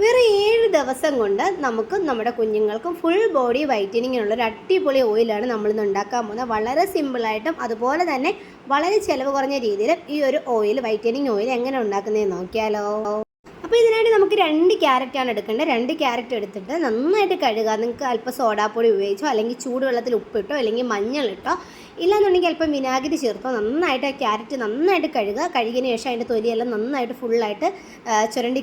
വേറെ ഏഴ് ദിവസം കൊണ്ട് നമുക്ക് നമ്മുടെ കുഞ്ഞുങ്ങൾക്കും ഫുൾ ബോഡി വൈറ്റനിങ്ങിനുള്ള ഒരു അടിപൊളി ഓയിലാണ് നമ്മളിന്ന് ഉണ്ടാക്കാൻ പോകുന്നത്. വളരെ സിമ്പിളായിട്ടും അതുപോലെ തന്നെ വളരെ ചിലവ് കുറഞ്ഞ രീതിയിൽ ഈ ഒരു ഓയിൽ വൈറ്റനിങ് ഓയിൽ എങ്ങനെ ഉണ്ടാക്കുന്നതെന്ന് നോക്കിയാലോ. അപ്പോൾ ഇതിനായിട്ട് നമുക്ക് രണ്ട് ക്യാരറ്റാണ് എടുക്കേണ്ടത്. രണ്ട് ക്യാരറ്റ് എടുത്തിട്ട് നന്നായിട്ട് കഴുകുക നിങ്ങൾക്ക് അല്പം സോഡാപ്പൊടി ഉപയോഗിച്ചോ അല്ലെങ്കിൽ ചൂടുവെള്ളത്തിൽ ഉപ്പിട്ടോ അല്ലെങ്കിൽ മഞ്ഞളിട്ടോ ഇല്ലാന്നുണ്ടെങ്കിൽ അല്പം വിനാഗിരി ചേർത്തോ. നന്നായിട്ട് ആ ക്യാരറ്റ് നന്നായിട്ട് കഴുകുക. കഴുകിയതിന് ശേഷം അതിന്റെ തൊലിയെല്ലാം നന്നായിട്ട് ഫുള്ളായിട്ട് ചുരണ്ടി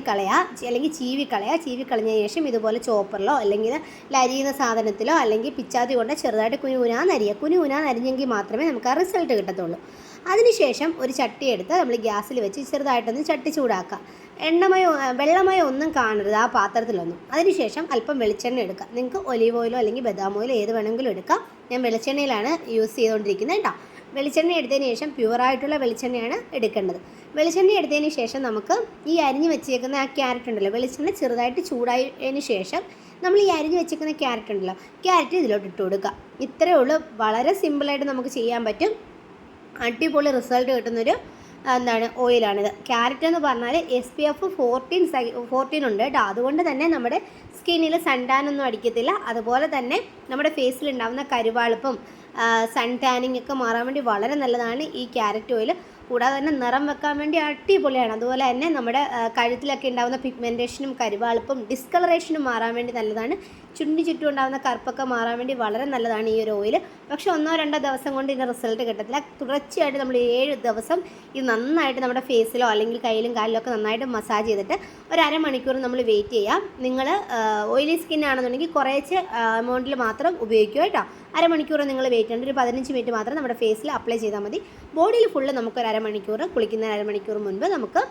അല്ലെങ്കിൽ ചീവി കളയുക ചീവി കളഞ്ഞതിന് ശേഷം ഇതുപോലെ ചോപ്പറിലോ അല്ലെങ്കിൽ അരിയുന്ന സാധനത്തിലോ അല്ലെങ്കിൽ പിച്ചാത്തി കൊണ്ട് ചെറുതായിട്ട് കുനി ഊനാന്നരിയുക കുനി ഊനാന്നരിഞ്ഞെങ്കിൽ മാത്രമേ നമുക്ക് ആ റിസൾട്ട് കിട്ടത്തുള്ളൂ. അതിനുശേഷം ഒരു ചട്ടി എടുത്ത് നമ്മൾ ഗ്യാസിൽ വെച്ച് ചെറുതായിട്ടൊന്ന് ചട്ടി ചൂടാക്കുക. എണ്ണമയോ വെള്ളമയോ ഒന്നും കാണരുത് ആ പാത്രത്തിലൊന്നും. അതിനുശേഷം അല്പം വെളിച്ചെണ്ണ എടുക്കുക. നിങ്ങൾക്ക് ഒലീവ് ഓയിലോ അല്ലെങ്കിൽ ബദാം ഓയിലോ ഏത് വേണമെങ്കിലും എടുക്കാം. ഞാൻ വെളിച്ചെണ്ണയിലാണ് യൂസ് ചെയ്തുകൊണ്ടിരിക്കുന്നത് കേട്ടോ. വെളിച്ചെണ്ണ എടുത്തതിന് ശേഷം പ്യുവറായിട്ടുള്ള വെളിച്ചെണ്ണയാണ് എടുക്കേണ്ടത്. വെളിച്ചെണ്ണ എടുത്തതിന് ശേഷം നമുക്ക് ഈ അരിഞ്ഞ് വെച്ചേക്കുന്ന ആ ക്യാരറ്റ് ഉണ്ടല്ലോ വെളിച്ചെണ്ണ ചെറുതായിട്ട് ചൂടായതിന് ശേഷം നമ്മൾ ഈ അരിഞ്ഞ് വെച്ചേക്കുന്ന ക്യാരറ്റ് ഉണ്ടല്ലോ ക്യാരറ്റ് ഇതിലോട്ട് ഇട്ട് കൊടുക്കുക. ഇത്രയേ ഉള്ളൂ. വളരെ സിമ്പിളായിട്ട് നമുക്ക് ചെയ്യാൻ പറ്റും. അടിപൊളി റിസൾട്ട് കിട്ടുന്നൊരു എന്താണ് ഓയിലാണിത് ക്യാരറ്റ് എന്ന് പറഞ്ഞാൽ S P F fourteen fourteen ഉണ്ട് കേട്ടോ അതുകൊണ്ട് തന്നെ നമ്മുടെ സ്കിന്നിൽ സൺടാനൊന്നും അടിക്കത്തില്ല. അതുപോലെ തന്നെ നമ്മുടെ ഫേസിൽ ഉണ്ടാകുന്ന കരുവാളിപ്പും സൺ ടാനിങ് ഒക്കെ മാറാൻ വേണ്ടി വളരെ നല്ലതാണ് ഈ ക്യാരറ്റ് ഓയിൽ കൂടാതെ തന്നെ നിറം വെക്കാൻ വേണ്ടി അടിപൊളിയാണ്. അതുപോലെ തന്നെ നമ്മുടെ കഴുത്തിലൊക്കെ ഉണ്ടാകുന്ന പിഗ്മെന്റേഷനും കരുവാളിപ്പും ഡിസ്കളറേഷനും മാറാൻ വേണ്ടി നല്ലതാണ്. ചുണ്ടി ചുറ്റും ഉണ്ടാകുന്ന കറുപ്പൊക്കെ മാറാൻ വേണ്ടി വളരെ നല്ലതാണ് ഈ ഒരു ഓയിൽ പക്ഷേ ഒന്നോ രണ്ടോ ദിവസം കൊണ്ട് ഇതിന്റെ റിസൾട്ട് കിട്ടത്തില്ല. തുടർച്ചയായിട്ട് നമ്മൾ ഏഴ് ദിവസം ഇത് നന്നായിട്ട് നമ്മുടെ ഫേസിലോ അല്ലെങ്കിൽ കയ്യിലും കാലിലോ ഒക്കെ നന്നായിട്ട് മസാജ് ചെയ്തിട്ട് ഒരു അരമണിക്കൂർ നമ്മൾ വെയിറ്റ് ചെയ്യാം. നിങ്ങൾ ഓയിലി സ്കിൻ ആണെന്നുണ്ടെങ്കിൽ കുറേച്ച് എമൗണ്ടിൽ മാത്രം ഉപയോഗിക്കുക കേട്ടോ. അരമണിക്കൂർ നിങ്ങൾ വെയിറ്റ് ചെയ്യേണ്ട ഒരു പതിനഞ്ച് മിനിറ്റ് മാത്രം നമ്മുടെ ഫേസിൽ അപ്ലൈ ചെയ്താൽ മതി. ബോഡിയിൽ ഫുള്ള് നമുക്ക് ഒരു അരമണിക്കൂർ കുളിക്കുന്ന അരമണിക്കൂർ മുൻപ് നമുക്ക്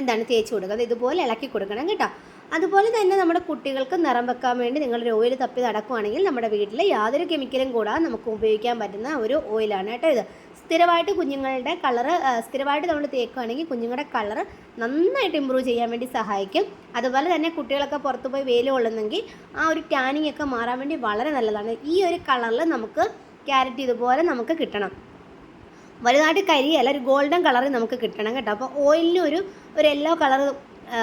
എന്താണ് തേച്ച് കൊടുക്കുക. ഇതുപോലെ ഇളക്കി കൊടുക്കണം കേട്ടോ. അതുപോലെ തന്നെ നമ്മുടെ കുട്ടികൾക്ക് നിറം വെക്കാൻ വേണ്ടി നിങ്ങൾ ഒരു ഓയിൽ തപ്പി നടക്കുവാണെങ്കിൽ നമ്മുടെ വീട്ടിൽ യാതൊരു കെമിക്കലും കൂടാതെ നമുക്ക് ഉപയോഗിക്കാൻ പറ്റുന്ന ഒരു ഓയിലാണ് കേട്ടോ ഇത്. സ്ഥിരമായിട്ട് കുഞ്ഞുങ്ങളുടെ കളറ് സ്ഥിരമായിട്ട് നമ്മൾ തേക്കുകയാണെങ്കിൽ കുഞ്ഞുങ്ങളുടെ കളറ് നന്നായിട്ട് ഇമ്പ്രൂവ് ചെയ്യാൻ വേണ്ടി സഹായിക്കും. അതുപോലെ തന്നെ കുട്ടികളൊക്കെ പുറത്ത് പോയി വെയിൽ കൊള്ളുന്നെങ്കിൽ ആ ഒരു ടാനിങ് ഒക്കെ മാറാൻ വേണ്ടി വളരെ നല്ലതാണ്. ഈ ഒരു കളറിൽ നമുക്ക് ക്യാരറ്റ് ഇതുപോലെ നമുക്ക് കിട്ടണം. വലുതായിട്ട് കരിയല്ല ഒരു ഗോൾഡൻ കളറ് നമുക്ക് കിട്ടണം കേട്ടോ. അപ്പോൾ ഓയിലിന് ഒരു ഒരു യെല്ലോ കളർ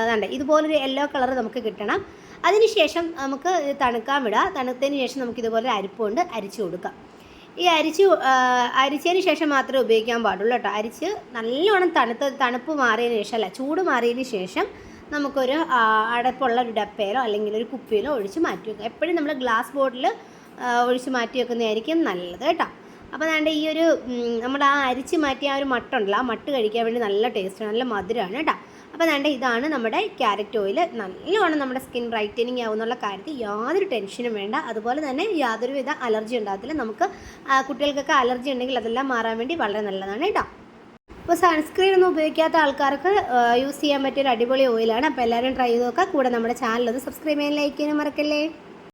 വേണ്ട ഇതുപോലൊരു യെല്ലോ കളർ നമുക്ക് കിട്ടണം. അതിനുശേഷം നമുക്ക് തണുക്കാൻ വിടുക തണുത്തതിന് ശേഷം നമുക്ക് ഇതുപോലെ അരിപ്പ് കൊണ്ട് അരിച്ചു കൊടുക്കാം. ഈ അരിച്ച് അരിച്ചതിന് ശേഷം മാത്രമേ ഉപയോഗിക്കാൻ പാടുള്ളൂ കേട്ടോ. അരിച്ച് നല്ലോണം തണുത്ത തണുപ്പ് മാറിയതിന് ശേഷം അല്ല ചൂട് മാറിയതിന് ശേഷം നമുക്കൊരു അടപ്പുള്ള ഒരു ഡപ്പയിലോ അല്ലെങ്കിൽ ഒരു കുപ്പിയിലോ ഒഴിച്ച് മാറ്റി വെക്കുക എപ്പോഴും നമ്മൾ ഗ്ലാസ് ബോട്ടിൽ ഒഴിച്ച് മാറ്റി വെക്കുന്നതായിരിക്കും നല്ലത് കേട്ടോ. അപ്പോൾ അതാണ്ട് ഈ ഒരു നമ്മൾ ആ അരിച്ച് മാറ്റിയ ആ ഒരു മട്ടുണ്ടല്ലോ ആ മട്ട് കഴിക്കാൻ വേണ്ടി നല്ല ടേസ്റ്റ് നല്ല മധുരമാണ് കേട്ടോ. അപ്പോൾ അതാണ്ട് ഇതാണ് നമ്മുടെ ക്യാരറ്റ് ഓയിൽ നല്ലോണം നമ്മുടെ സ്കിൻ ബ്രൈറ്റനിങ് ആവുന്നുള്ള കാര്യത്തിൽ യാതൊരു ടെൻഷനും വേണ്ട. അതുപോലെ തന്നെ യാതൊരുവിധ അലർജി ഉണ്ടാകത്തില്ല. നമുക്ക് കുട്ടികൾക്കൊക്കെ അലർജി ഉണ്ടെങ്കിൽ അതെല്ലാം മാറാൻ വേണ്ടി വളരെ നല്ലതാണ് കേട്ടോ. അപ്പോൾ സൺസ്ക്രീൻ ഒന്നും ഉപയോഗിക്കാത്ത ആൾക്കാർക്ക് യൂസ് ചെയ്യാൻ പറ്റിയ ഒരു അടിപൊളി ഓയിലാണ് അപ്പോൾ എല്ലാവരും ട്രൈ ചെയ്ത് നോക്കുക. കൂടെ നമ്മുടെ ചാനൽ ഒന്ന് സബ്സ്ക്രൈബ് ചെയ്യാൻ ലൈക്ക് ചെയ്യാനും മറക്കല്ലേ?